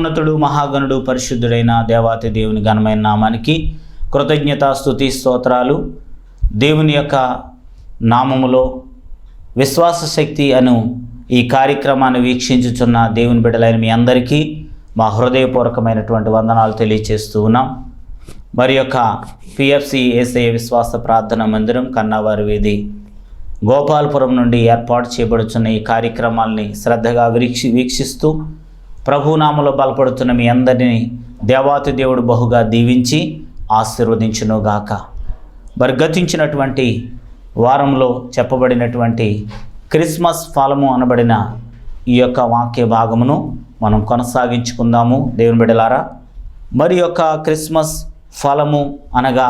మహోన్నతుడు మహాగణుడు పరిశుద్ధుడైన దేవాతి దేవుని ఘనమైన నామానికి కృతజ్ఞత స్థుతి స్తోత్రాలు. దేవుని యొక్క నామములో విశ్వాస శక్తి అను ఈ కార్యక్రమాన్ని వీక్షించుచున్న దేవుని బిడ్డలైన మీ అందరికీ మా హృదయపూర్వకమైనటువంటి వందనాలు తెలియచేస్తూ ఉన్నాం. మరి యొక్క పిఎఫ్సి ఏసఐ విశ్వాస ప్రార్థన మందిరం కన్నావారి వీధి గోపాలపురం నుండి ఏర్పాటు చేయబడుచున్న ఈ కార్యక్రమాల్ని శ్రద్ధగా వీక్షి వీక్షిస్తూ ప్రభునామలో బలపడుతున్న మీ అందరినీ దేవాతి దేవుడు బహుగా దీవించి ఆశీర్వదించునుగాక. మరి గతించినటువంటి వారంలో చెప్పబడినటువంటి క్రిస్మస్ ఫలము అనబడిన ఈ యొక్క వాక్య భాగమును మనం కొనసాగించుకుందాము. దేవుని బిడ్డలారా మరి యొక్క క్రిస్మస్ ఫలము అనగా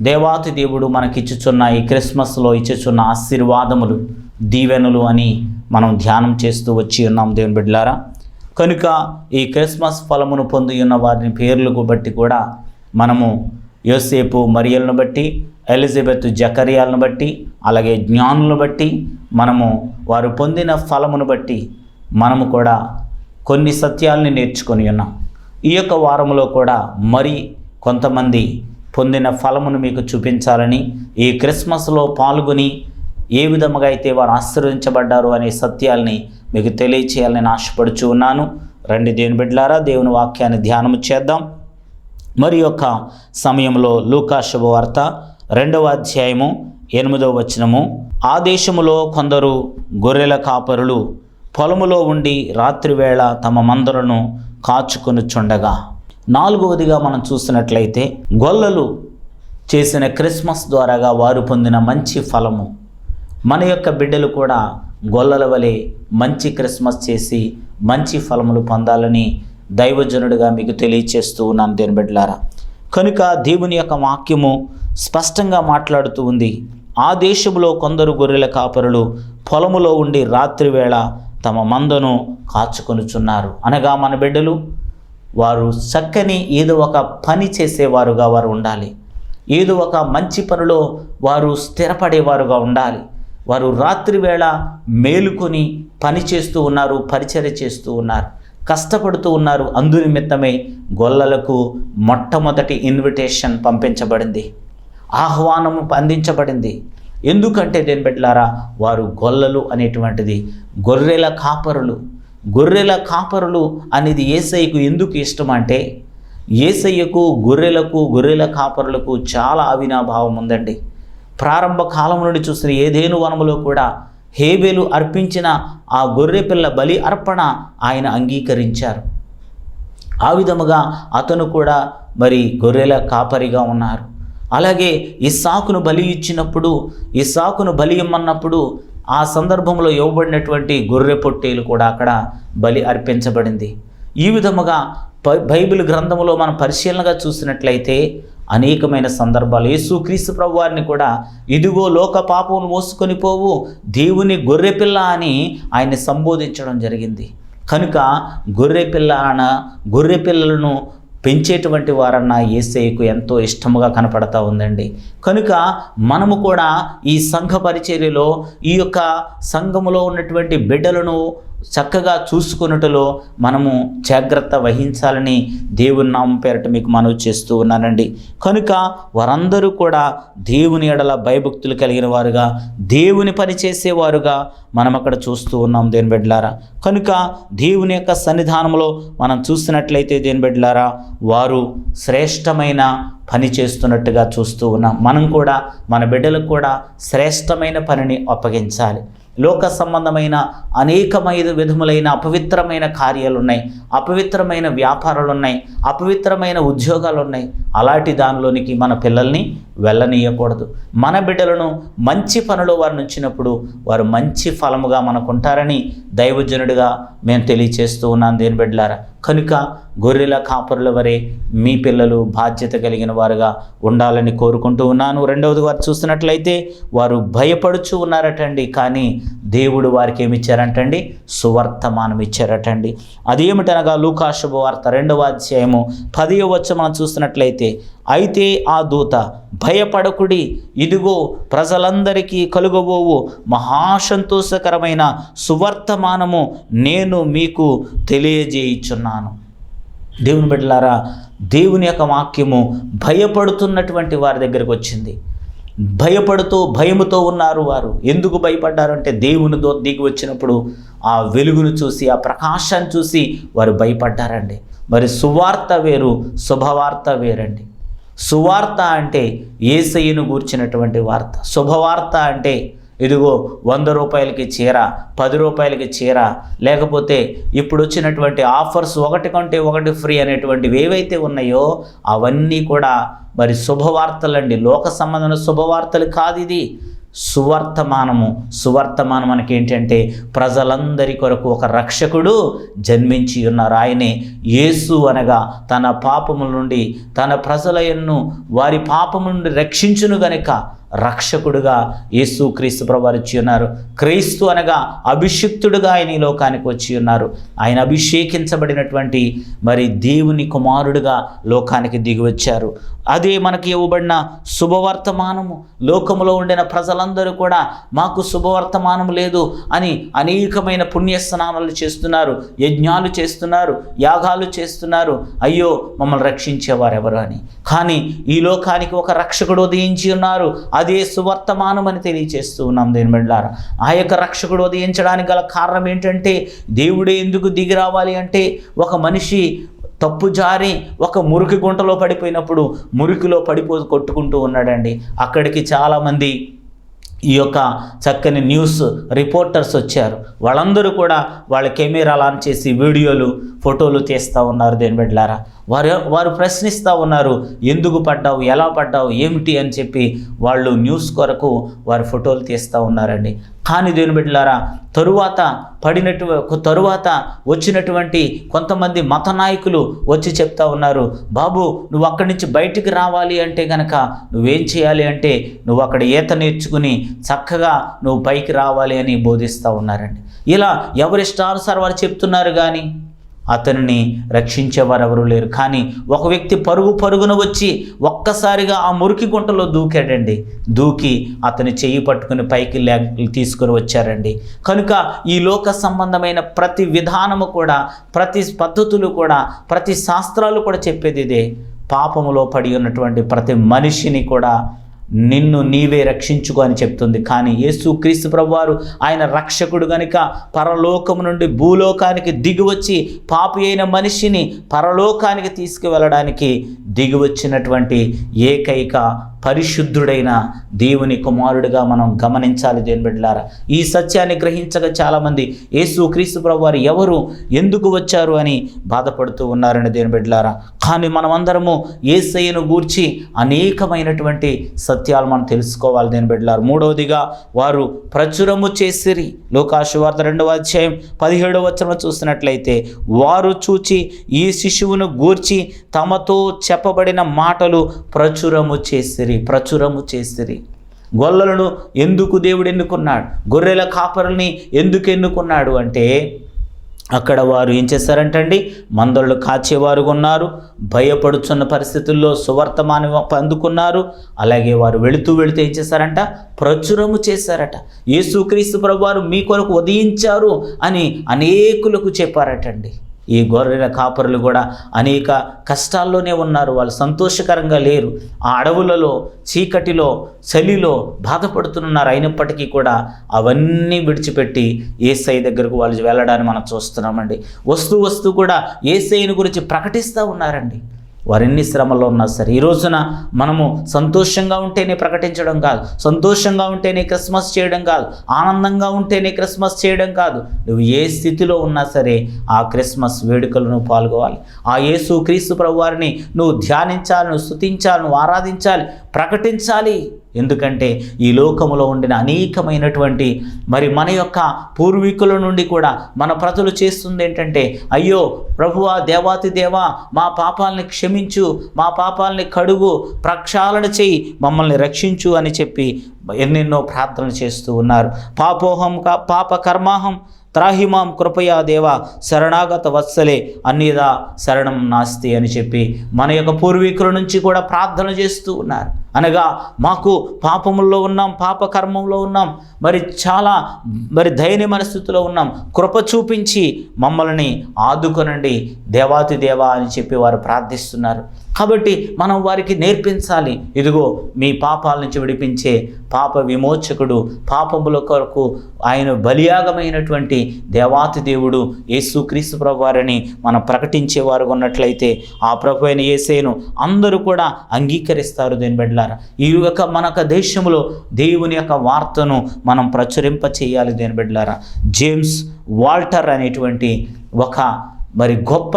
దేవాతి దేవుడు మనకిచ్చుచున్న ఈ క్రిస్మస్లో ఇచ్చుచున్న ఆశీర్వాదములు దీవెనులు అని మనం ధ్యానం చేస్తూ వచ్చి ఉన్నాం దేవుని బిడ్డలారా. కనుక ఈ క్రిస్మస్ ఫలమును పొంది ఉన్న వారిని పేర్లకు బట్టి కూడా మనము యోసేపు మరియలను బట్టి ఎలిజబెత్ జకరియాలను బట్టి అలాగే జ్ఞానులను బట్టి మనము వారు పొందిన ఫలమును బట్టి మనము కూడా కొన్ని సత్యాలని నేర్చుకొని ఉన్నాం. ఈ యొక్క వారంలో కూడా మరి కొంతమంది పొందిన ఫలమును మీకు చూపించాలని ఈ క్రిస్మస్లో పాల్గొని ఏ విధముగా అయితే వారు ఆశ్రయించబడ్డారు అనే సత్యాల్ని మీకు తెలియచేయాలని ఆశపడుచు ఉన్నాను. రండి దేవుని బిడ్డలారా దేవుని వాక్యాన్ని ధ్యానము చేద్దాం. మరి యొక్క సమయంలో లూకా శుభవార్త రెండవ అధ్యాయము ఎనిమిదవ వచనము. ఆ దేశములో కొందరు గొర్రెల కాపరులు పొలములో ఉండి రాత్రివేళ తమ మందలను కాచుకొనుచుండగా నాలుగవదిగా మనం చూసినట్లయితే గొల్లలు చేసిన క్రిస్మస్ ద్వారాగా వారు పొందిన మంచి ఫలము. మన యొక్క బిడ్డలు కూడా గొల్లల వలె మంచి క్రిస్మస్ చేసి మంచి ఫలములు పొందాలని దైవజనుడిగా మీకు తెలియచేస్తూ ఉన్నాను దేని బిడ్డలారా. కనుక దేవుని యొక్క వాక్యము స్పష్టంగా మాట్లాడుతూ ఉంది. ఆ దేశంలో కొందరు గొర్రెల కాపరులు పొలములో ఉండి రాత్రివేళ తమ మందను కాచుకొనుచున్నారు. అనగా మన బిడ్డలు వారు చక్కని ఏదో ఒక పని చేసేవారుగా వారు ఉండాలి. ఏదో ఒక మంచి పనిలో వారు స్థిరపడేవారుగా ఉండాలి. వారు రాత్రి వేళ మేలుకొని పని చేస్తూ ఉన్నారు పరిచర్య చేస్తూ ఉన్నారు కష్టపడుతూ ఉన్నారు. అందు నిమిత్తమే గొల్లలకు మొట్టమొదటి ఇన్విటేషన్ పంపించబడింది. ఆహ్వానం అందించబడింది. ఎందుకంటే దేని బిడ్డలారా వారు గొల్లలు అనేటువంటిది గొర్రెల కాపరులు. గొర్రెల కాపరులు అనేది ఏసయ్యకు ఎందుకు ఇష్టం అంటే ఏసయ్యకు గొర్రెలకు గొర్రెల కాపరులకు చాలా అవినాభావం ఉందండి. ప్రారంభ కాలం నుండి చూసిన ఏదేను వనములో కూడా హేబేలు అర్పించిన ఆ గొర్రె పిల్ల బలి అర్పణ ఆయన అంగీకరించారు. ఆ విధముగా అతను కూడా మరి గొర్రెల కాపరిగా ఉన్నారు. అలాగే ఇస్సాకును బలి ఇచ్చినప్పుడు ఇస్సాకును బలి ఇమ్మన్నప్పుడు ఆ సందర్భంలో ఇవ్వబడినటువంటి గొర్రె పొట్టేలు కూడా అక్కడ బలి అర్పించబడింది. ఈ విధముగా బై- బైబిల్ గ్రంథంలో మనం పరిశీలనగా చూసినట్లయితే అనేకమైన సందర్భాలు. యేసుక్రీస్తు ప్రభు వారిని కూడా ఇదిగో లోక పాపమును మోసుకొని పోవు దేవుని గొర్రెపిల్ల అని ఆయన సంబోధించడం జరిగింది. కనుక గొర్రెపిల్ల అన గొర్రె పిల్లలను పెంచేటువంటి వారన్న ఏసైకు ఎంతో ఇష్టముగా కనపడతా ఉందండి. కనుక మనము కూడా ఈ సంఘ పరిచర్యలో ఈ యొక్క సంఘములో ఉన్నటువంటి బిడ్డలను చక్కగా చూసుకున్నట్టులో మనము జాగ్రత్త వహించాలని దేవుని నామం పేరట మీకు మనవి చేస్తూ ఉన్నానండి. కనుక వారందరూ కూడా దేవుని ఎడల భయభక్తులు కలిగిన వారుగా దేవుని పని చేసేవారుగా మనం అక్కడ చూస్తూ ఉన్నాం దేని బిడ్డలారా. కనుక దేవుని యొక్క సన్నిధానంలో మనం చూసినట్లయితే దేని బిడ్డలారా వారు శ్రేష్టమైన పని చేస్తున్నట్టుగా చూస్తూ ఉన్నాం. మనం కూడా మన బిడ్డలకు కూడా శ్రేష్టమైన పనిని అప్పగించాలి. లోక సంబంధమైన అనేకమైన విధములైన అపవిత్రమైన కార్యాలు ఉన్నాయి అపవిత్రమైన వ్యాపారాలు ఉన్నాయి అపవిత్రమైన ఉద్యోగాలు ఉన్నాయి అలాంటి దానిలోనికి మన పిల్లల్ని వెళ్ళనీయకూడదు. మన బిడ్డలను మంచి పనిలో వారిని ఉంచినప్పుడు వారు మంచి ఫలముగా మనకు ఉంటారని దైవజనుడిగా మేము తెలియచేస్తూ ఉన్నాం దేని బిడ్డలారా. కనుక గొర్రెల కాపరుల వరే మీ పిల్లలు బాధ్యత కలిగిన వారుగా ఉండాలని కోరుకుంటూ ఉన్నాను. రెండవది వారు చూస్తున్నట్లయితే వారు భయపడుచు ఉన్నారటండి. కానీ దేవుడు వారికి ఏమి ఇచ్చారంటండి? సువర్తమానం ఇచ్చారటండి. అదేమిటనగా లూకాశుభ వార్త రెండవ అధ్యాయము పదియో వచ్చి మనం చూస్తున్నట్లయితే అయితే ఆ దూత భయపడకుడి ఇదిగో ప్రజలందరికీ కలుగబోవు మహాసంతోషకరమైన సువర్తమానము నేను మీకు తెలియజేయుచున్నాను. దేవుని బిడ్డలారా దేవుని యొక్క వాక్యము భయపడుతున్నటువంటి వారి దగ్గరకు వచ్చింది. భయపడుతూ భయముతో ఉన్నారు వారు. ఎందుకు భయపడ్డారు అంటే దేవుని దో దిగి వచ్చినప్పుడు ఆ వెలుగును చూసి ఆ ప్రకాశాన్ని చూసి వారు భయపడ్డారండి. మరి సువార్త వేరు శుభవార్త వేరండి. సువార్త అంటే ఏసయ్యను గూర్చినటువంటి వార్త. శుభవార్త అంటే ఇదిగో వంద రూపాయలకి చీర పది రూపాయలకి చీర లేకపోతే ఇప్పుడు వచ్చినటువంటి ఆఫర్స్ ఒకటి కంటే ఒకటి ఫ్రీ అనేటువంటివి ఏవైతే ఉన్నాయో అవన్నీ కూడా మరి శుభవార్తలండి. లోక సంబంధమైన శుభవార్తలు కాదు ఇది. సువర్తమానము. సువర్తమానం మనకి ఏంటంటే ప్రజలందరి కొరకు ఒక రక్షకుడు జన్మించి ఉన్నారు. ఆయనే యేసు అనగా తన పాపముల నుండి తన ప్రజలయన్ను వారి పాపము నుండి రక్షించును గనుక రక్షకుడుగా యేసు క్రీస్తు ప్రభు వచ్చి ఉన్నారు. క్రీస్తు అనగా అభిషిక్తుడుగా ఆయన ఈ లోకానికి వచ్చి ఉన్నారు. ఆయన అభిషేకించబడినటువంటి మరి దేవుని కుమారుడుగా లోకానికి దిగి వచ్చారు. అదే మనకి ఇవ్వబడిన శుభవర్తమానము. లోకములో ఉండిన ప్రజలందరూ కూడా మాకు శుభవర్తమానం లేదు అని అనేకమైన పుణ్యస్నానాలు చేస్తున్నారు. యజ్ఞాలు చేస్తున్నారు. యాగాలు చేస్తున్నారు. అయ్యో మమ్మల్ని రక్షించేవారు ఎవరు అని. కానీ ఈ లోకానికి ఒక రక్షకుడు ఉదయించి ఉన్నారు. అదే సువర్తమానం అని తెలియచేస్తూ ఉన్నాం దేని బిడ్డారా ఆ యొక్క రక్షకుడు ఉదయించడానికి గల కారణం ఏంటంటే దేవుడే ఎందుకు దిగి రావాలి అంటే ఒక మనిషి తప్పు జారి ఒక మురికి గుంటలో పడిపోయినప్పుడు మురికిలో పడిపో కొట్టుకుంటూ ఉన్నాడండి. అక్కడికి చాలామంది ఈ యొక్క చక్కని న్యూస్ రిపోర్టర్స్ వచ్చారు. వాళ్ళందరూ కూడా వాళ్ళ కెమెరాలు ఆన్ చేసి వీడియోలు ఫోటోలు తీస్తూ ఉన్నారు దేని బిడ్డలారా. వారు వారు ప్రశ్నిస్తూ ఉన్నారు ఎందుకు పడ్డావు? ఎలా పడ్డావు? ఏమిటి? అని చెప్పి వాళ్ళు న్యూస్ కొరకు వారు ఫోటోలు తీస్తూ ఉన్నారండి. కానీ దేని బిడ్డలారా తరువాత పడినటు తరువాత వచ్చినటువంటి కొంతమంది మత నాయకులు వచ్చి చెప్తా ఉన్నారు బాబు నువ్వు అక్కడి నుంచి బయటికి రావాలి అంటే గనక నువ్వేం చేయాలి అంటే నువ్వు అక్కడ ఈత నేర్చుకుని చక్కగా నువ్వు పైకి రావాలి అని బోధిస్తూ ఉన్నారండి. ఇలా ఎవరిష్టానుసారం వారు చెప్తున్నారు కానీ అతనిని రక్షించేవారు ఎవరు లేరు. కానీ ఒక వ్యక్తి పరుగు పరుగున వచ్చి ఒక్కసారిగా ఆ మురికి గుంటలో దూకాడండి. దూకి అతని చెయ్యి పట్టుకుని పైకి లే తీసుకుని వచ్చారండి. కనుక ఈ లోక సంబంధమైన ప్రతి విధానము కూడా ప్రతి పద్ధతులు కూడా ప్రతి శాస్త్రాలు కూడా చెప్పేది ఇదే. పాపములో పడి ఉన్నటువంటి ప్రతి మనిషిని కూడా నిన్ను నీవే రక్షించుకో అని చెప్తుంది. కానీ యేసు క్రీస్తు ప్రభువారు ఆయన రక్షకుడు గనుక పరలోకము నుండి భూలోకానికి దిగివచ్చి పాపి అయిన మనిషిని పరలోకానికి తీసుకువెళ్ళడానికి దిగివచ్చినటువంటి ఏకైక పరిశుద్ధుడైన దేవుని కుమారుడిగా మనం గమనించాలి దేని బిడ్డలారా. ఈ సత్యాన్ని గ్రహించక చాలామంది యేసు క్రీస్తు ప్రభు వారు ఎవరు ఎందుకు వచ్చారు అని బాధపడుతూ ఉన్నారని దేని బిడ్డలారా. కానీ మనమందరము ఏసయ్యను గూర్చి అనేకమైనటువంటి సత్యాలు మనం తెలుసుకోవాలి దేని బిడ్డలారు. మూడవదిగా వారు ప్రచురము చేసిరి. లోకాశువార్త రెండవ అధ్యాయం పదిహేడవ వచనం చూసినట్లయితే వారు చూచి ఈ శిశువును గూర్చి తమతో చెప్పబడిన మాటలు ప్రచురము చేసిరి. ప్రచురము చేసిరి. గొల్లలను ఎందుకు దేవుడు ఎన్నుకున్నాడు? గొర్రెల కాపరుల్ని ఎందుకు ఎన్నుకున్నాడు అంటే అక్కడ వారు ఏం చేశారంటండి మందళ్ళు కాచేవారు ఉన్నారు భయపడుచున్న పరిస్థితుల్లో సువర్తమానం అందుకున్నారు. అలాగే వారు వెళుతూ వెళుతూ ఏం చేశారంట ప్రచురము చేశారట యేసుక్రీస్తు ప్రభు వారు మీ కొరకు ఉదయించారు అని అనేకులకు చెప్పారటండి. ఈ గొర్రెల కాపరులు కూడా అనేక కష్టాల్లోనే ఉన్నారు. వాళ్ళు సంతోషకరంగా లేరు. ఆ అడవులలో చీకటిలో చలిలో బాధపడుతున్నారు. అయినప్పటికీ కూడా అవన్నీ విడిచిపెట్టి ఏసై దగ్గరకు వాళ్ళు వెళ్ళడాన్ని మనం చూస్తున్నామండి. వస్తూ వస్తూ కూడా ఏసైని గురించి ప్రకటిస్తూ ఉన్నారండి. వారిన్ని శ్రమలో ఉన్నా సరే ఈ రోజున మనము సంతోషంగా ఉంటేనే ప్రకటించడం కాదు సంతోషంగా ఉంటేనే క్రిస్మస్ చేయడం కాదు ఆనందంగా ఉంటేనే క్రిస్మస్ చేయడం కాదు. నువ్వు ఏ స్థితిలో ఉన్నా సరే ఆ క్రిస్మస్ వేడుకలను పాల్గొవాలి. ఆ యేసు క్రీస్తు ప్రభు వారిని నువ్వు ధ్యానించాలి నువ్వు స్థుతించాలి నువ్వు ఆరాధించాలి ప్రకటించాలి. ఎందుకంటే ఈ లోకములో ఉండిన అనేకమైనటువంటి మరి మన యొక్క పూర్వీకుల నుండి కూడా మన ప్రజలు చేస్తుంది ఏంటంటే అయ్యో ప్రభువా దేవాతి దేవా మా పాపాలని క్షమించు మా పాపాలని కడుగు ప్రక్షాళన చేయి మమ్మల్ని రక్షించు అని చెప్పి ఎన్నెన్నో ప్రార్థనలు చేస్తూ ఉన్నారు. పాపోహం కా పాప కర్మాహం త్రాహిమాం కృపయా దేవ శరణాగత వత్సలే అన్నిదా శరణం నాస్తి అని చెప్పి మన యొక్క పూర్వీకుల నుంచి కూడా ప్రార్థన చేస్తూ ఉన్నారు. అనగా మాకు పాపముల్లో ఉన్నాం పాప కర్మంలో ఉన్నాం మరి చాలా మరి దయనీయ మనస్థితిలో ఉన్నాం. కృప చూపించి మమ్మల్ని ఆదుకొనండి దేవాతి దేవా అని చెప్పి వారు ప్రార్థిస్తున్నారు. కాబట్టి మనం వారికి నేర్పించాలి. ఇదిగో మీ పాపాల నుంచి విడిపించే పాప విమోచకుడు పాపముల కొరకు ఆయన బలియాగమైనటువంటి దేవాతి దేవుడు యేసుక్రీస్తు ప్రభు వారిని మనం ప్రకటించేవారు ఉన్నట్లయితే ఆ ప్రభు అయిన యేసేను అందరూ కూడా అంగీకరిస్తారు దేని బిడ్డలారా. ఈ యొక్క మన యొక్క దేశంలో దేవుని యొక్క వార్తను మనం ప్రచురింప చేయాలి దేని బిడ్డలారా. జేమ్స్ వాల్టర్ అనేటువంటి ఒక మరి గొప్ప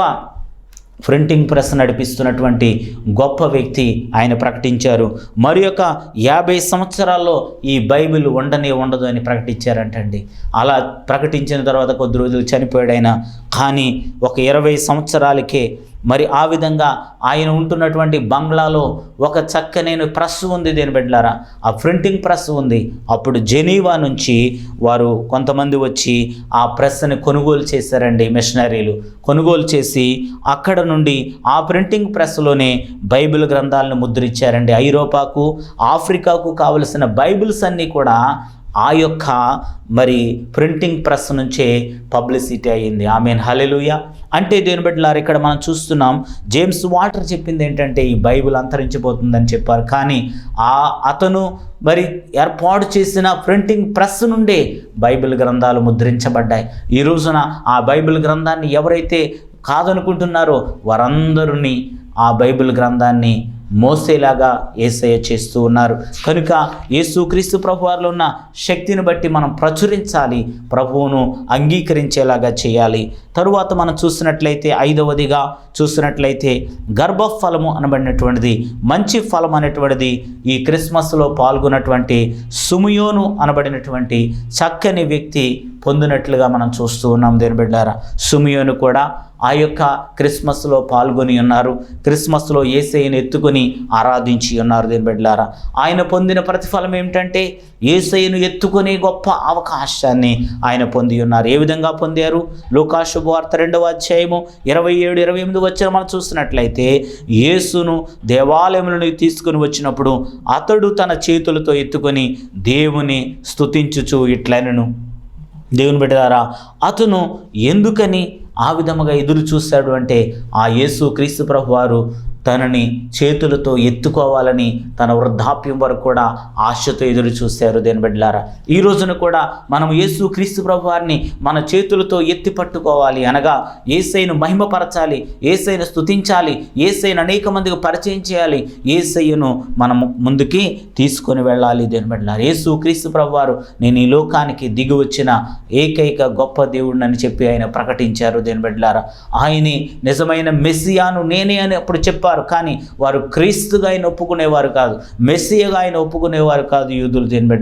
ప్రింటింగ్ ప్రెస్ నడిపిస్తున్నటువంటి గొప్ప వ్యక్తి ఆయన ప్రకటించారు. మరి యొక్క యాభై సంవత్సరాల్లో ఈ బైబిల్ ఉండనే ఉండదు అని ప్రకటించారంటండి. అలా ప్రకటించిన తర్వాత కొద్ది రోజులు చనిపోయాడు ఆయన. కానీ ఒక ఇరవై సంవత్సరాలకే మరి ఆ విధంగా ఆయన ఉంటున్నటువంటి బంగ్లాలో ఒక చక్కనైన ప్రెస్ ఉంది దేని బిడ్డలారా? ఆ ప్రింటింగ్ ప్రెస్ ఉంది. అప్పుడు జెనీవా నుంచి వారు కొంతమంది వచ్చి ఆ ప్రెస్ని కొనుగోలు చేశారండి మిషనరీలు. కొనుగోలు చేసి అక్కడ నుండి ఆ ప్రింటింగ్ ప్రెస్లోనే బైబిల్ గ్రంథాలను ముద్రించారండి. ఐరోపాకు ఆఫ్రికాకు కావలసిన బైబిల్స్ అన్నీ కూడా ఆ యొక్క మరి ప్రింటింగ్ ప్రెస్ నుంచే పబ్లిసిటీ అయ్యింది. ఆమె హలెలుయ అంటే దేని బిడ్డలారు ఇక్కడ మనం చూస్తున్నాం జేమ్స్ వాటర్ చెప్పింది ఏంటంటే ఈ బైబిల్ అంతరించిపోతుందని చెప్పారు. కానీ ఆ అతను మరి ఏర్పాటు చేసిన ప్రింటింగ్ ప్రెస్ నుండే బైబిల్ గ్రంథాలు ముద్రించబడ్డాయి. ఈ రోజున ఆ బైబిల్ గ్రంథాన్ని ఎవరైతే కాదనుకుంటున్నారో వారందరినీ ఆ బైబిల్ గ్రంథాన్ని మోసేలాగా ఏసయ్య చేస్తూ ఉన్నారు. కనుక యేసుక్రీస్తు ప్రభు వారిలో ఉన్న శక్తిని బట్టి మనం ప్రచురించాలి ప్రభువును అంగీకరించేలాగా చేయాలి. తరువాత మనం చూసినట్లయితే ఐదవదిగా చూసినట్లయితే గర్భఫలము అనబడినటువంటిది మంచి ఫలం అనేటువంటిది ఈ క్రిస్మస్లో పాల్గొన్నటువంటి సుమయోను అనబడినటువంటి చక్కని వ్యక్తి పొందినట్లుగా మనం చూస్తూ ఉన్నాం దేని బిడ్డారా. సుమియోను కూడా ఆ యొక్క క్రిస్మస్లో పాల్గొని ఉన్నారు. క్రిస్మస్లో ఏసైని ఎత్తుకొని ఆరాధించి ఉన్నారు దేని బిడ్డలారా ఆయన పొందిన ప్రతిఫలం ఏమిటంటే ఏసైను ఎత్తుకునే గొప్ప అవకాశాన్ని ఆయన పొంది ఉన్నారు. ఏ విధంగా పొందారు? లోకాశుభవార్త రెండవ అధ్యాయము ఇరవై ఏడు ఇరవై ఎనిమిది వచ్చిన మనం చూసినట్లయితే యేసును దేవాలయములను తీసుకుని వచ్చినప్పుడు అతడు తన చేతులతో ఎత్తుకొని దేవుని స్తుతించుచు ఇట్లనను. దేవుని బిడ్డలారా అతను ఎందుకని ఆ విధముగా ఎదురు చూశాడు అంటే ఆ యేసు క్రీస్తు ప్రభు వారు తనని చేతులతో ఎత్తుకోవాలని తన వృద్ధాప్యం వరకు కూడా ఆశతో ఎదురు చూశారు దేని బిడ్డలారా. ఈ రోజున కూడా మనం యేసు క్రీస్తు ప్రభు వారిని మన చేతులతో ఎత్తి పట్టుకోవాలి అనగా ఏసైను మహిమపరచాలి ఏసైను స్థుతించాలి ఏసైను అనేక మందికి పరిచయం చేయాలి ఏసయ్యను మనం ముందుకి తీసుకొని వెళ్ళాలి దేని బిడ్డలారా. యేసు క్రీస్తు ప్రభు వారు నేను ఈ లోకానికి దిగి వచ్చిన ఏకైక గొప్ప దేవుడిని అని చెప్పి ఆయన ప్రకటించారు దేని బిడ్డలారా. ఆయనే నిజమైన మెస్సియాను నేనే అని అప్పుడు చెప్పారు. కానీ వారు క్రీస్తుగా ఆయన ఒప్పుకునేవారు కాదు. మెస్సియగా ఆయన ఒప్పుకునేవారు కాదు యూదులు దేని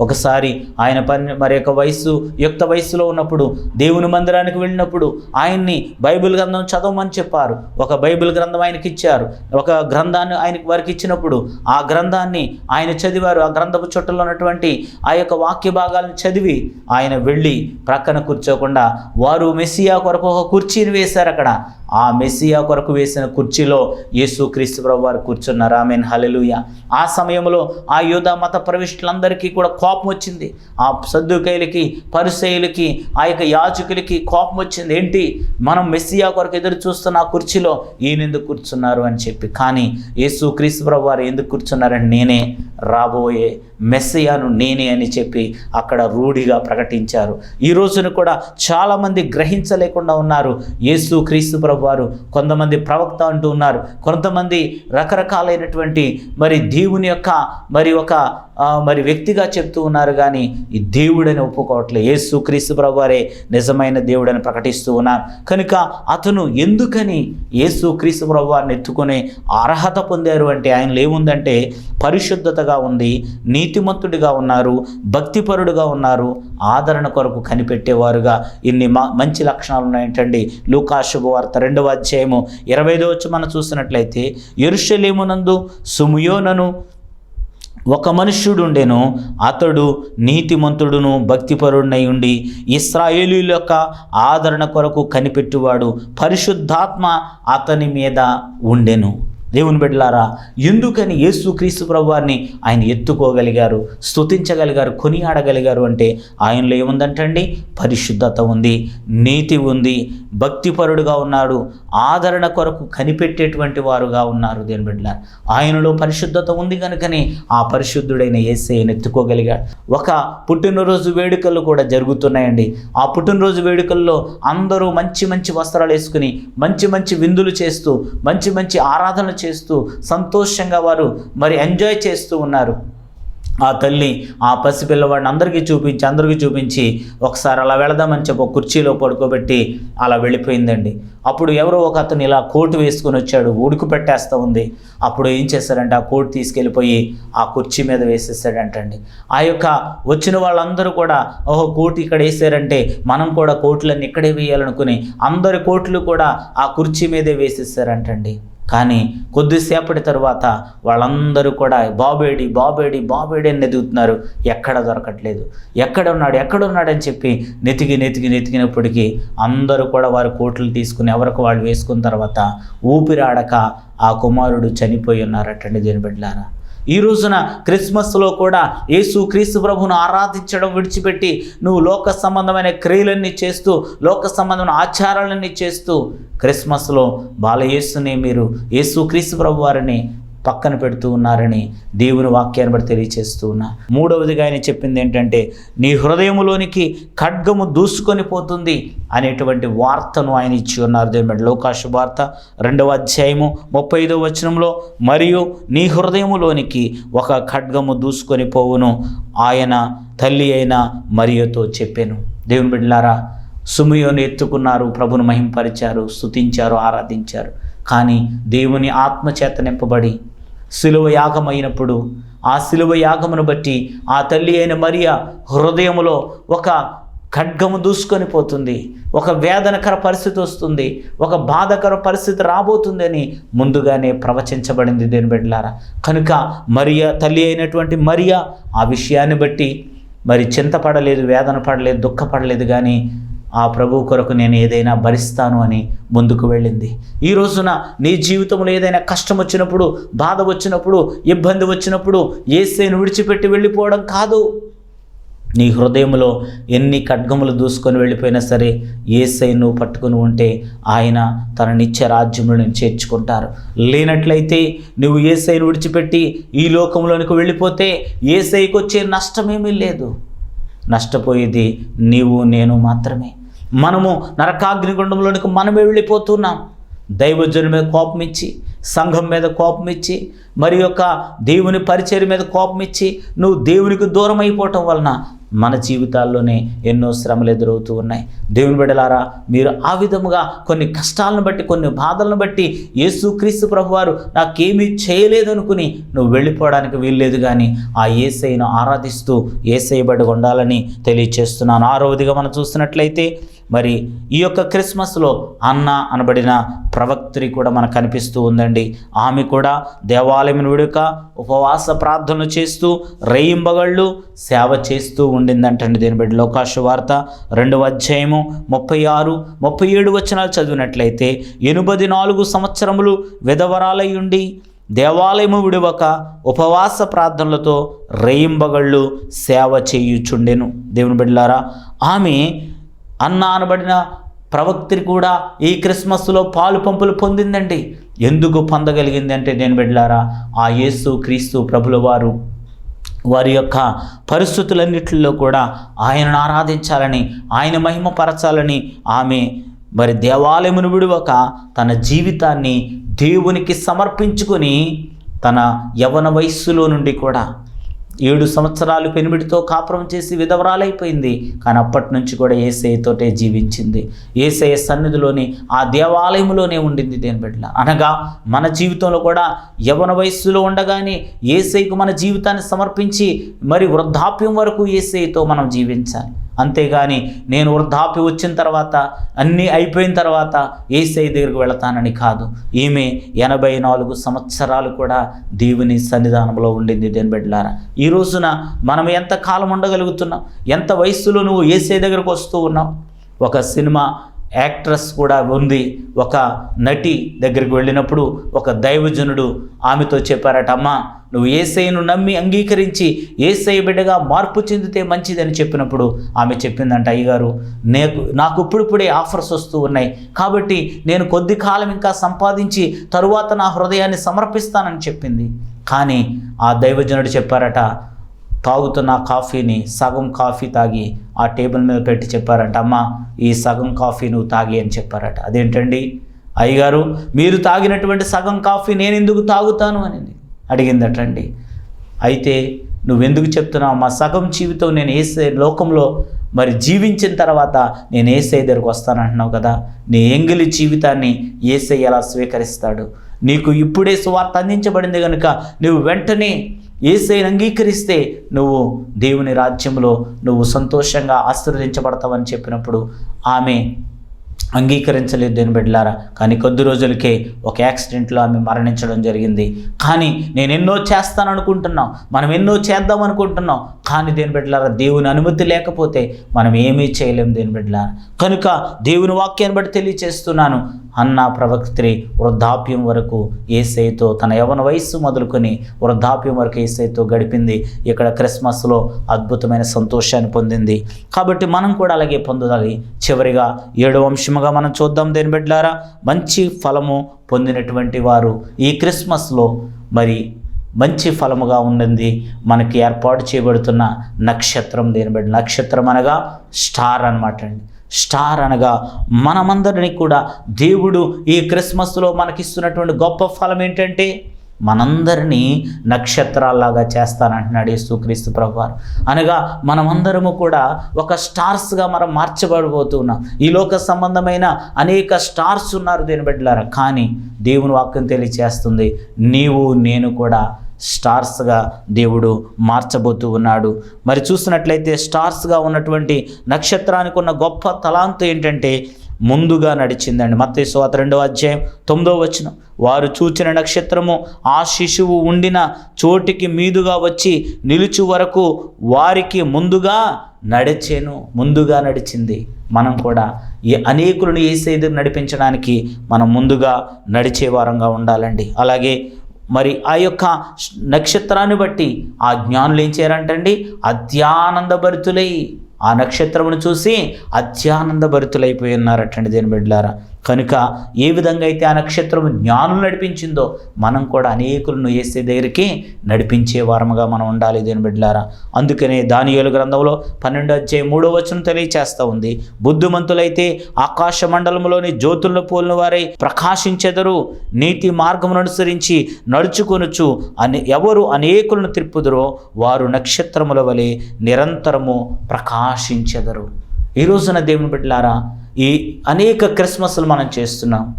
ఒకసారి ఆయన పని మరి యొక్క వయస్సు యుక్త వయస్సులో ఉన్నప్పుడు దేవుని మందిరానికి వెళ్ళినప్పుడు ఆయన్ని బైబిల్ గ్రంథం చదవమని చెప్పారు. ఒక బైబిల్ గ్రంథం ఆయనకి ఇచ్చారు. ఒక గ్రంథాన్ని ఆయనకి వారికి ఇచ్చినప్పుడు ఆ గ్రంథాన్ని ఆయన చదివారు. ఆ గ్రంథపు చుట్టలో ఉన్నటువంటి ఆ యొక్క వాక్య భాగాలను చదివి ఆయన వెళ్ళి ప్రక్కన కూర్చోకుండా వారు మెస్సియా కొరకు ఒక కుర్చీని వేశారు అక్కడ ఆ మెస్సియా కొరకు వేసిన కుర్చీలో యేసు క్రీస్తు ప్రభు వారు కూర్చున్నారు. ఆమెన్. హలెలుయ ఆ సమయంలో ఆ యూధ మత ప్రవిష్టులందరికీ కూడా కోపం వచ్చింది. ఆ సద్దుకైలకి పరిసయులకి ఆ యొక్క యాజకులకి కోపం వచ్చింది. ఏంటి? మనం మెస్సియా కొరకు ఎదురు చూస్తున్న ఆ కుర్చీలో ఈయన ఎందుకు కూర్చున్నారు అని చెప్పి. కానీ యేసు క్రీస్తు ప్రభు వారు ఎందుకు కూర్చున్నారని నేనే రాబోయే మెస్సియాను నేనే అని చెప్పి అక్కడ రూఢిగా ప్రకటించారు. ఈ రోజున కూడా చాలామంది గ్రహించలేకుండా ఉన్నారు. యేసు క్రీస్తు ప్రభు వారు కొంతమంది ప్రవక్త అంటూ ఉన్నారు. కొంతమంది రకరకాలైనటువంటి మరి దేవుని యొక్క మరి ఒక మరి వ్యక్తిగా చెప్తూ ఉన్నారు కానీ ఈ దేవుడని ఒప్పుకోవట్లే. యేసు క్రీస్తు ప్రభువారే నిజమైన దేవుడని ప్రకటిస్తూ ఉన్నారు. కనుక అతను ఎందుకని యేసు క్రీస్తు ప్రభువారిని ఎత్తుకునే అర్హత పొందారు అంటే ఆయనలో ఏముందంటే పరిశుద్ధతగా ఉంది నీతిమంతుడిగా ఉన్నారు భక్తిపరుడుగా ఉన్నారు ఆదరణ కొరకు కనిపెట్టేవారుగా. ఇన్ని మ- మంచి లక్షణాలు ఉన్నాయంటండి. లూకా వార్త రెండవ అధ్యాయము ఇరవై వచ్చి మనం చూసినట్లయితే ఎరుషలేమునందు సుముయోనను ఒక మనుష్యుడుండెను అతడు నీతిమంతుడును భక్తిపరుడునై ఉండి ఇస్రాయేలీల యొక్క ఆదరణ కొరకు కనిపెట్టువాడు పరిశుద్ధాత్మ అతని మీద ఉండెను. దేవుని బిడ్డలారా ఎందుకని యేసు క్రీస్తు ప్రభువారిని ఆయన ఎత్తుకోగలిగారు స్తుతించగలిగారు కొనియాడగలిగారు అంటే ఆయనలో ఏముందంటండి? పరిశుద్ధత ఉంది నీతి ఉంది భక్తిపరుడుగా ఉన్నాడు ఆదరణ కొరకు కనిపెట్టేటువంటి వారుగా ఉన్నారు దేని బిడ్డ ఆయనలో పరిశుద్ధత ఉంది కనుకనే ఆ పరిశుద్ధుడైన ఏసైని ఎత్తుకోగలిగాడు. ఒక పుట్టినరోజు వేడుకలు కూడా జరుగుతున్నాయండి. ఆ పుట్టినరోజు వేడుకల్లో అందరూ మంచి మంచి వస్త్రాలు వేసుకుని మంచి మంచి విందులు చేస్తూ మంచి మంచి ఆరాధనలు చేస్తూ సంతోషంగా వారు మరి ఎంజాయ్ చేస్తూ ఉన్నారు. ఆ తల్లి ఆ పసిపిల్లవాడిని అందరికీ చూపించి అందరికీ చూపించి ఒకసారి అలా వెళదామని చెప్పి ఒక కుర్చీలో పడుకోబెట్టి అలా వెళ్ళిపోయిందండి. అప్పుడు ఎవరో ఒక అతను ఇలా కోటు వేసుకొని వచ్చాడు ఉడుకు పెట్టేస్తూ ఉంది. అప్పుడు ఏం చేశారంటే ఆ కోటు తీసుకెళ్ళిపోయి ఆ కుర్చీ మీద వేసేసాడంటండి. ఆ యొక్క వచ్చిన వాళ్ళందరూ కూడా ఓహో కోటు ఇక్కడ వేసారంటే మనం కూడా కోట్లన్నీ ఇక్కడే వేయాలనుకుని అందరి కోట్లు కూడా ఆ కుర్చీ మీదే వేసేసారంటండి. కానీ కొద్దిసేపటి తర్వాత వాళ్ళందరూ కూడా బాబేడి బాబేడి బాబేడి అని ఎదుగుతున్నారు. ఎక్కడ దొరకట్లేదు. ఎక్కడ ఉన్నాడు ఎక్కడ చెప్పి నెతికి నెతికి నెతికినప్పటికీ అందరూ కూడా వారు కోట్లు తీసుకుని ఎవరికి వాళ్ళు వేసుకున్న తర్వాత ఊపిరాడక ఆ కుమారుడు చనిపోయి ఉన్నారటండి దీని బిడ్డలారా. ఈ రోజున క్రిస్మస్లో కూడా యేసు క్రీస్తు ప్రభును ఆరాధించడం విడిచిపెట్టి నువ్వు లోక సంబంధమైన క్రియలన్నీ చేస్తూ లోక సంబంధమైన ఆచారాలన్నీ చేస్తూ క్రిస్మస్లో బాలయేసుని మీరు యేసు క్రీస్తు ప్రభు వారిని పక్కన పెడుతూ ఉన్నారని దేవుని వాక్యాన్ని బట్టి తెలియచేస్తూ ఉన్నా. మూడవదిగా ఆయన చెప్పింది ఏంటంటే నీ హృదయంలోనికి ఖడ్గము దూసుకొని పోతుంది అనేటువంటి వార్తను ఆయన ఇచ్చి ఉన్నారు. దేవుడు బట్టి లోకాశు వార్త రెండవ అధ్యాయము ముప్పై ఐదవ వచనంలో మరియు నీ హృదయములోనికి ఒక ఖడ్గము దూసుకొని పోవును ఆయన తల్లి అయిన మరియతో చెప్పాను. దేవుని బిడ్డలారా సుమయోను ఎత్తుకున్నారు ప్రభును మహింపరిచారు స్తుతించారు ఆరాధించారు. కానీ దేవుని ఆత్మచేత నింపబడి శిలువ యాగమైనప్పుడు ఆ శిలువ యాగమును బట్టి ఆ తల్లి అయిన మరియ హృదయములో ఒక ఖడ్గము దూసుకొని పోతుంది. ఒక వేదనకర పరిస్థితి వస్తుంది. ఒక బాధకర పరిస్థితి రాబోతుందని ముందుగానే ప్రవచించబడింది దేని బిడ్డలారా. కనుక మరియ తల్లి అయినటువంటి మరియ ఆ విషయాన్ని బట్టి మరి చింతపడలేదు వేదన పడలేదు దుఃఖపడలేదు కానీ ఆ ప్రభు కొరకు నేను ఏదైనా భరిస్తాను అని ముందుకు వెళ్ళింది. ఈ రోజున నీ జీవితంలో ఏదైనా కష్టం వచ్చినప్పుడు బాధ వచ్చినప్పుడు ఇబ్బంది వచ్చినప్పుడు ఏసేను విడిచిపెట్టి వెళ్ళిపోవడం కాదు. నీ హృదయంలో ఎన్ని ఖడ్గములు దూసుకొని వెళ్ళిపోయినా సరే ఏసై నువ్వు పట్టుకుని ఉంటే ఆయన తన నిత్య రాజ్యములను చేర్చుకుంటారు. లేనట్లయితే నువ్వు ఏసైను విడిచిపెట్టి ఈ లోకంలోనికి వెళ్ళిపోతే ఏసైకి వచ్చే నష్టమేమీ లేదు. నష్టపోయేది నీవు నేను మాత్రమే. మనము నరకాగ్నిగుండంలోనికి మనమే వెళ్ళిపోతున్నాం. దైవజనుల మీద కోపం ఇచ్చి సంఘం మీద కోపం ఇచ్చి మరి యొక్క దేవుని పరిచయం మీద కోపం ఇచ్చి నువ్వు దేవునికి దూరం అయిపోవటం వలన మన జీవితాల్లోనే ఎన్నో శ్రమలు ఎదురవుతూ ఉన్నాయి. దేవుని బిడ్డలారా మీరు ఆ విధముగా కొన్ని కష్టాలను బట్టి కొన్ని బాధలను బట్టి యేసు క్రీస్తు ప్రభువారు నాకేమీ చేయలేదు అనుకుని నువ్వు వెళ్ళిపోవడానికి వీల్లేదు కానీ ఆ ఏసైను ఆరాధిస్తూ ఏసైబడి ఉండాలని తెలియచేస్తున్నాను. ఆరోదిగా మనం చూస్తున్నట్లయితే మరి ఈ యొక్క క్రిస్మస్లో అన్న అనబడిన ప్రవక్త్రి కూడా మనకు కనిపిస్తూ ఉందండి. ఆమె కూడా దేవాలయం విడుక ఉపవాస ప్రార్థనలు చేస్తూ రేయింబగళ్ళు సేవ చేస్తూ ఉండిందంటండి దీని బట్టి లోకాశు వార్త రెండవ అధ్యాయము ముప్పై ఆరు ముప్పై ఏడు వచనాలు చదివినట్లయితే ఎనిమిది నాలుగు సంవత్సరములు విధవరాలై ఉండి దేవాలయము విడువక ఉపవాస ప్రార్థనలతో రేయింబగళ్ళు సేవ చేయుచుండెను. దేవుని బిడ్డలారా ఆమె అన్న అనబడిన ప్రవక్తి కూడా ఈ క్రిస్మస్లో పాలు పంపులు పొందిందండి. ఎందుకు పొందగలిగింది అంటే నేను బిడ్డలారా ఆ యేసు క్రీస్తు ప్రభుల వారు వారి యొక్క పరిస్థితులన్నిటిలో కూడా ఆయనను ఆరాధించాలని ఆయన మహిమపరచాలని ఆమె మరి దేవాలయమును విడువక తన జీవితాన్ని దేవునికి సమర్పించుకొని తన యవన వయస్సులో నుండి కూడా ఏడు సంవత్సరాలు పెనిమిడితో కాపురం చేసి విధవరాలైపోయింది. కానీ అప్పటి నుంచి కూడా ఏసఐతోటే జీవించింది. ఏసఐ సన్నిధిలోని ఆ దేవాలయంలోనే ఉండింది దేని బిడ్డ అనగా మన జీవితంలో కూడా యవన వయస్సులో ఉండగానే ఏసైకు మన జీవితాన్ని సమర్పించి మరి వృద్ధాప్యం వరకు ఏసైతో మనం జీవించాలి. అంతేగాని నేను వృద్ధాప్య వచ్చిన తర్వాత అన్నీ అయిపోయిన తర్వాత ఏసై దగ్గరికి వెళతానని కాదు. ఈమె ఎనభై నాలుగు సంవత్సరాలు కూడా దేవుని సన్నిధానంలో ఉండింది దేని బిడ్డలారా. ఈ రోజున మనం ఎంత కాలం ఉండగలుగుతున్నాం? ఎంత వయస్సులో నువ్వు ఏసై దగ్గరకు వస్తూ ఉన్నావు? ఒక సినిమా యాక్ట్రెస్ కూడా ఉంది. ఒక నటి దగ్గరికి వెళ్ళినప్పుడు ఒక దైవజనుడు ఆమెతో చెప్పారట అమ్మా నువ్వు ఏసైను నమ్మి అంగీకరించి ఏసై బిడ్డగా మార్పు చెందితే మంచిదని చెప్పినప్పుడు ఆమె చెప్పిందంట అయ్యగారు నేను నాకు ఇప్పుడిప్పుడే ఆఫర్స్ వస్తూ ఉన్నాయి. కాబట్టి నేను కొద్ది కాలం ఇంకా సంపాదించి తరువాత నా హృదయాన్ని సమర్పిస్తానని చెప్పింది. కానీ ఆ దైవజనుడు చెప్పారట తాగుతున్న కాఫీని సగం కాఫీ తాగి ఆ టేబుల్ మీద పెట్టి చెప్పారంట అమ్మ ఈ సగం కాఫీ నువ్వు తాగి అని చెప్పారట. అదేంటండి? అయ్యగారు మీరు తాగినటువంటి సగం కాఫీ నేను ఎందుకు తాగుతాను? అని అడిగిందటండి. అయితే నువ్వెందుకు చెప్తున్నావు మా సగం జీవితం నేను ఏసే లోకంలో మరి జీవించిన తర్వాత నేను ఏసై దగ్గరకు వస్తానంటున్నావు కదా? నీ ఎంగిలి జీవితాన్ని ఏసై ఎలా స్వీకరిస్తాడు? నీకు ఇప్పుడే సువార్త అందించబడింది కనుక నువ్వు వెంటనే ఏసైని అంగీకరిస్తే నువ్వు దేవుని రాజ్యంలో నువ్వు సంతోషంగా ఆశీర్వదించబడతావని చెప్పినప్పుడు ఆమె అంగీకరించలేదు దేని బిడ్డలారా. కానీ కొద్ది రోజులకే ఒక యాక్సిడెంట్లో ఆమె మరణించడం జరిగింది. కానీ నేను ఎన్నో చేస్తాను అనుకుంటున్నాం. మనం ఎన్నో చేద్దాం అనుకుంటున్నాం. కానీ దేని బిడ్డలారా దేవుని అనుమతి లేకపోతే మనం ఏమీ చేయలేం దేని బిడ్డలారా. కనుక దేవుని వాక్యాన్ని బట్టి తెలియచేస్తున్నాను. అన్న ప్రవక్త్రి వృద్ధాప్యం వరకు ఏసైతో తన యవన వయస్సు మొదలుకొని వృద్ధాప్యం వరకు ఏసైతో గడిపింది. ఇక్కడ క్రిస్మస్లో అద్భుతమైన సంతోషాన్ని పొందింది. కాబట్టి మనం కూడా అలాగే పొందాలి. చివరిగా ఏడవ అంశముగా మనం చూద్దాం దేని బిడ్డారా మంచి ఫలము పొందినటువంటి వారు ఈ క్రిస్మస్లో మరి మంచి ఫలముగా ఉండింది. మనకి ఏర్పాటు చేయబడుతున్న నక్షత్రం దేని నక్షత్రం అనగా స్టార్ అనమాట అండి. స్టార్ అనగా మనమందరినీ కూడా దేవుడు ఈ క్రిస్మస్లో మనకిస్తున్నటువంటి గొప్ప ఫలం ఏంటంటే మనందరినీ నక్షత్రాల్లాగా చేస్తానంటున్నాడు యేసుక్రీస్తు ప్రభువారు. అనగా మనమందరము కూడా ఒక స్టార్స్గా మనం మార్చబడిపోతున్నాం ఈ లోక సంబంధమైన అనేక స్టార్స్ ఉన్నారు దీని బిడ్డలారా. కానీ దేవుని వాక్యం తెలియచేస్తుంది నీవు నేను కూడా స్టార్స్గా దేవుడు మార్చబోతూ ఉన్నాడు. మరి చూసినట్లయితే స్టార్స్గా ఉన్నటువంటి నక్షత్రానికి ఉన్న గొప్ప తలాంతు ఏంటంటే ముందుగా నడిచిందండి. మత్తయి సువార్త రెండవ అధ్యాయం తొమ్మిదో వచనం. వారు చూచిన నక్షత్రము ఆ శిశువు ఉండిన చోటికి మీదుగా వచ్చి నిలుచు వరకు వారికి ముందుగా నడిచేను. ముందుగా నడిచింది మనం కూడా. ఈ అనేకులను ఏసేది నడిపించడానికి మనం ముందుగా నడిచే వారంగా ఉండాలండి. అలాగే మరి ఆ యొక్క నక్షత్రాన్ని బట్టి ఆ జ్ఞానులు ఏం చేయారంటండి అత్యానందభరితులై ఆ నక్షత్రమును చూసి అత్యానందభరితులైపోయి ఉన్నారటండి దేని బిడ్డలారా. కనుక ఏ విధంగా అయితే ఆ నక్షత్రం జ్ఞానం నడిపించిందో మనం కూడా అనేకులను వేసే దగ్గరికి నడిపించే వారముగా మనం ఉండాలి దేని బిడ్డలారా. అందుకనే దానియేలు గ్రంథంలో పన్నెండు వచ్చే మూడో వచనం తెలియచేస్తూ ఉంది. బుద్ధిమంతులైతే ఆకాశ మండలంలోని జ్యోతులను పోలిన వారై ప్రకాశించెదరు నీతి మార్గమును అనుసరించి నడుచుకొనుచు అని ఎవరు అనేకులను తిప్పుదురో వారు నక్షత్రముల వలె నిరంతరము ప్రకాశించెదరు. ఈ రోజున దేవుని బిడ్డలారా ఈ అనేక క్రిస్మస్లు మనం చేస్తున్నాం.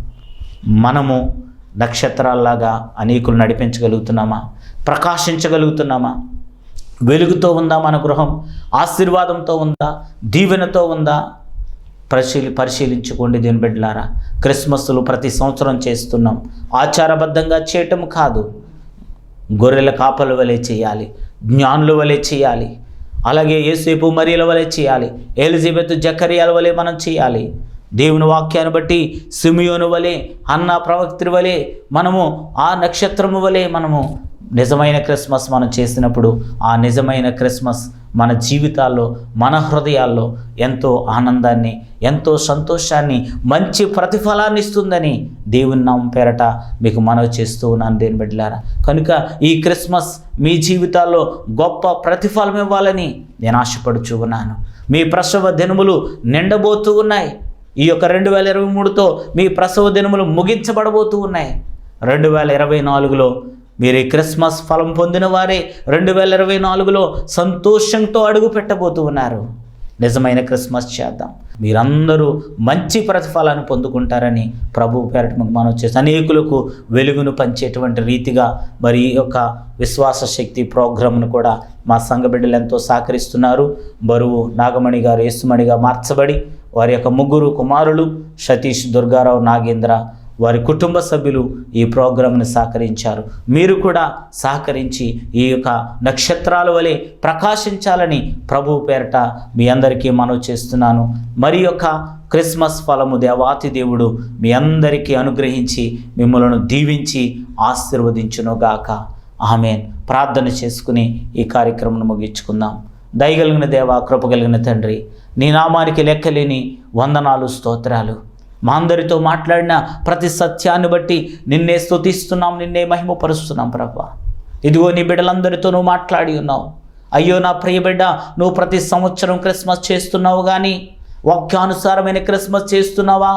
మనము నక్షత్రాల్లాగా అనేకులు నడిపించగలుగుతున్నామా? ప్రకాశించగలుగుతున్నామా? వెలుగుతో ఉందా మన గృహం? ఆశీర్వాదంతో ఉందా? దీవెనతో ఉందా? పరిశీలి పరిశీలించుకోండి దీని బిడ్డలారా. క్రిస్మస్లు ప్రతి సంవత్సరం చేస్తున్నాం. ఆచారబద్ధంగా చేయటం కాదు. గొర్రెల కాపల వలె చేయాలి. జ్ఞానుల వలె చేయాలి. అలాగే ఏసేపు మరియల వలె చేయాలి. ఎలిజబెత్ జకరియాల వలె మనం చేయాలి. దేవుని వాక్యాన్ని బట్టి సిమియోను వలె అన్న ప్రవక్తి వలె మనము ఆ నక్షత్రము వలె మనము నిజమైన క్రిస్మస్ మనం చేసినప్పుడు ఆ నిజమైన క్రిస్మస్ మన జీవితాల్లో మన హృదయాల్లో ఎంతో ఆనందాన్ని ఎంతో సంతోషాన్ని మంచి ప్రతిఫలాన్ని ఇస్తుందని దేవుని నామం పేరట మీకు మనవి చేస్తూ ఉన్నాను దేని బిడ్డలారా. కనుక ఈ క్రిస్మస్ మీ జీవితాల్లో గొప్ప ప్రతిఫలం ఇవ్వాలని నేను ఆశపడుచు ఉన్నాను. మీ ప్రసవ దినములు నిండబోతూ ఉన్నాయి. ఈ యొక్క రెండు వేల ఇరవై మూడుతో మీ ప్రసవ దినములు ముగించబడబోతూ ఉన్నాయి. రెండు వేల ఇరవై నాలుగులో మీరు ఈ క్రిస్మస్ ఫలం పొందిన వారే రెండు వేల ఇరవై నాలుగులో సంతోషంతో అడుగు పెట్టబోతూ ఉన్నారు. నిజమైన క్రిస్మస్ చేద్దాం. మీరందరూ మంచి ప్రతిఫలాన్ని పొందుకుంటారని ప్రభు పేరట మీకు మనం చేసి అనేకులకు వెలుగును పంచేటువంటి రీతిగా మరి ఈ యొక్క విశ్వాస శక్తి ప్రోగ్రామ్ను కూడా మా సంఘ బిడ్డలు ఎంతో సహకరిస్తున్నారు. బరువు నాగమణి గారు యేసుమణిగా మార్చబడి వారి యొక్క ముగ్గురు కుమారులు సతీష్ దుర్గారావు నాగేంద్ర వారి కుటుంబ సభ్యులు ఈ ప్రోగ్రాంని సహకరించారు. మీరు కూడా సహకరించి ఈ యొక్క నక్షత్రాల వలె ప్రకాశించాలని ప్రభు పేరట మీ అందరికీ మనవి చేస్తున్నాను. మరి యొక్క క్రిస్మస్ ఫలము దేవాతి దేవుడు మీ అందరికీ అనుగ్రహించి మిమ్మల్ని దీవించి ఆశీర్వదించునుగాక. ఆమెన్. ప్రార్థన చేసుకుని ఈ కార్యక్రమం ముగించుకుందాం. దయగలిగిన దేవ కృపగలిగిన తండ్రి నీ నామానికి లెక్కలేని వందనాలు స్తోత్రాలు. మా అందరితో మాట్లాడిన ప్రతి సత్యాన్ని బట్టి నిన్నే స్తుతిస్తున్నాం నిన్నే మహిమపరుస్తున్నాం ప్రభా. ఇదిగో నీ బిడ్డలందరితో నువ్వు మాట్లాడి ఉన్నావు. అయ్యో నా ప్రియ బిడ్డ నువ్వు ప్రతి సంవత్సరం క్రిస్మస్ చేస్తున్నావు కానీ వాక్యానుసారమైన క్రిస్మస్ చేస్తున్నావా?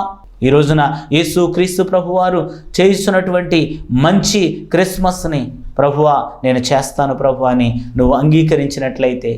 ఈ రోజున యేసు క్రీస్తు ప్రభువారు చేస్తున్నటువంటి మంచి క్రిస్మస్ని ప్రభువా నేను చేస్తాను ప్రభు అని నువ్వు అంగీకరించినట్లయితే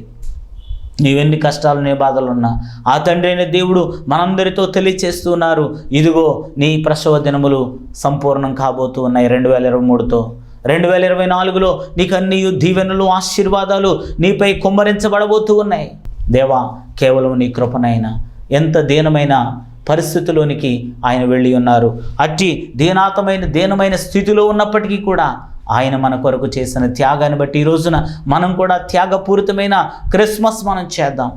నీవెన్ని కష్టాలు నీ బాధలున్నా ఆ తండ్రి అయిన దేవుడు మనందరితో తెలియచేస్తున్నారు. ఇదిగో నీ ప్రసవ దినములు సంపూర్ణం కాబోతూ ఉన్నాయి. రెండు వేల ఇరవై మూడుతో. రెండు వేల ఇరవై నాలుగులో నీకు అన్ని దీవెనలు ఆశీర్వాదాలు నీపై కుమ్మరించబడబోతూ ఉన్నాయి. దేవా కేవలం నీ కృపనైనా ఎంత దీనమైన పరిస్థితిలోనికి ఆయన వెళ్ళి ఉన్నారు. అట్టి దీనాతమైన దీనమైన స్థితిలో ఉన్నప్పటికీ కూడా ఆయన మన కొరకు చేసిన త్యాగాన్ని బట్టి ఈ రోజున మనం కూడా త్యాగపూరితమైన క్రిస్మస్ మనం చేద్దాం.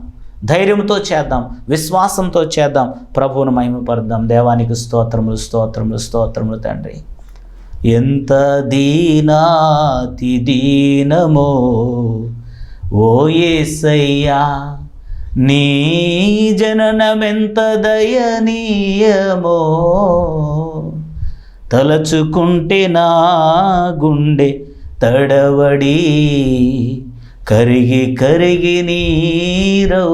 ధైర్యంతో చేద్దాం. విశ్వాసంతో చేద్దాం. ప్రభువును మహిమపరుద్దాం. దేవానికి స్తోత్రములు స్తోత్రములు స్తోత్రములు తండ్రి. ఎంత దీనాతి దీనమో ఓ ఏసయ్యా నీ జననమెంత దయనీయమో. తలచుకుంటే నా గుండె తడవడి కరిగి కరిగి నీరవుతున్నది.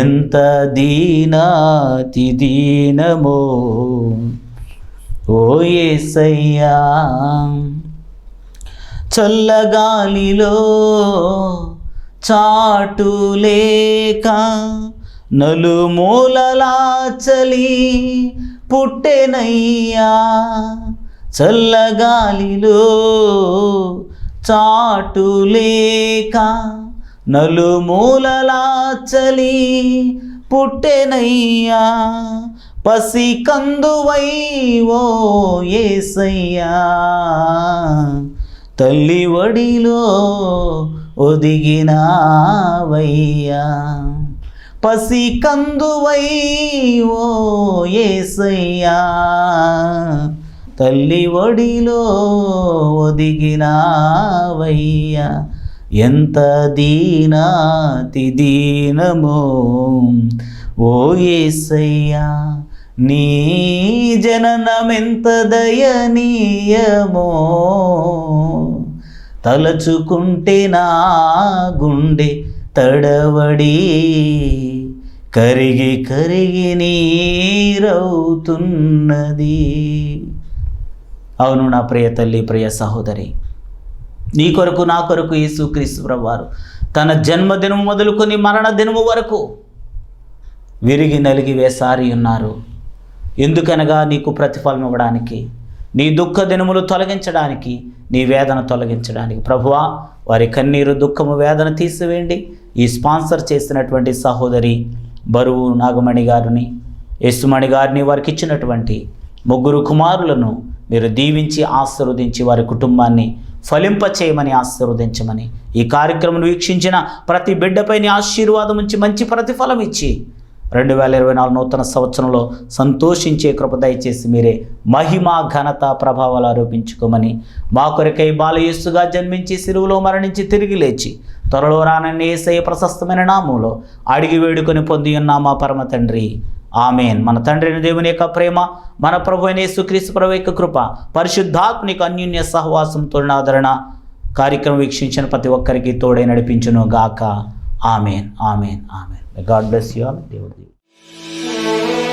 ఎంత దీనాతి దీనమో ఓ ఏసయ్యా చల్లగాలిలో చాటులేక నలుమూలలా చలి పుట్టెనయ్యా చల్లగాలిలో చాటులేక నలుమూలలా చలి పుట్టెనయ్యా పసి కందువై ఓ ఏసయ్యా. తల్లి వడిలో ఒదిగినావయ్యా. పసి కందువై ఓ ఏసయ్యా. తల్లి ఒడిలో ఒదిగినావయ్యా. ఎంత దీనాతి దీనమో ఓ ఏసయ్యా. నీ జననమెంత దయనీయమో తలచుకుంటే నా గుండె తడవడి కరిగి కరిగి నీరవుతున్నది. అవును నా ప్రియ తల్లి ప్రియ సహోదరి నీ కొరకు నా కొరకు యేసుక్రీస్తు ప్రభువారు తన జన్మదినం మొదలుకొని మరణ దినము వరకు విరిగి నలిగి వేసారి ఉన్నారు. ఎందుకనగా నీకు ప్రతిఫలం ఇవ్వడానికి నీ దుఃఖ దినములు తొలగించడానికి నీ వేదన తొలగించడానికి ప్రభువా వారి కన్నీరు దుఃఖము వేదన తీసివేయండి. ఈ స్పాన్సర్ చేసినటువంటి సహోదరి బరువు నాగమణి గారిని యస్సుమణి గారిని వారికి ఇచ్చినటువంటి ముగ్గురు కుమారులను మీరు దీవించి ఆశీర్వదించి వారి కుటుంబాన్ని ఫలింప చేయమని ఆశీర్వదించమని ఈ కార్యక్రమం వీక్షించిన ప్రతి బిడ్డపై నీ ఆశీర్వాదం ఉంచి మంచి ప్రతిఫలం ఇచ్చి రెండు వేల ఇరవై నాలుగు నూతన సంవత్సరంలో సంతోషించే కృప దయచేసి మీరే మహిమ ఘనత ప్రభావాలు ఆరోపించుకోమని మా కొరకై బాలయేసుగా జన్మించి సిరువులో మరణించి తిరిగి లేచి త్వరలో రానని ఏసయ్య ప్రశస్తమైన నామంలో అడిగి వేడుకొని పొంది ఉన్న మా పరమ తండ్రి. ఆమెన్. మన తండ్రిని దేవుని యొక్క ప్రేమ మన ప్రభు అయిన యేసుక్రీస్తు ప్రభు యొక్క కృప పరిశుద్ధాత్మిక అన్యోన్య సహవాసంతో ఆదరణ కార్యక్రమం వీక్షించిన ప్రతి ఒక్కరికి తోడై నడిపించును గాక amen. Amen. Amen. God bless you all. Dear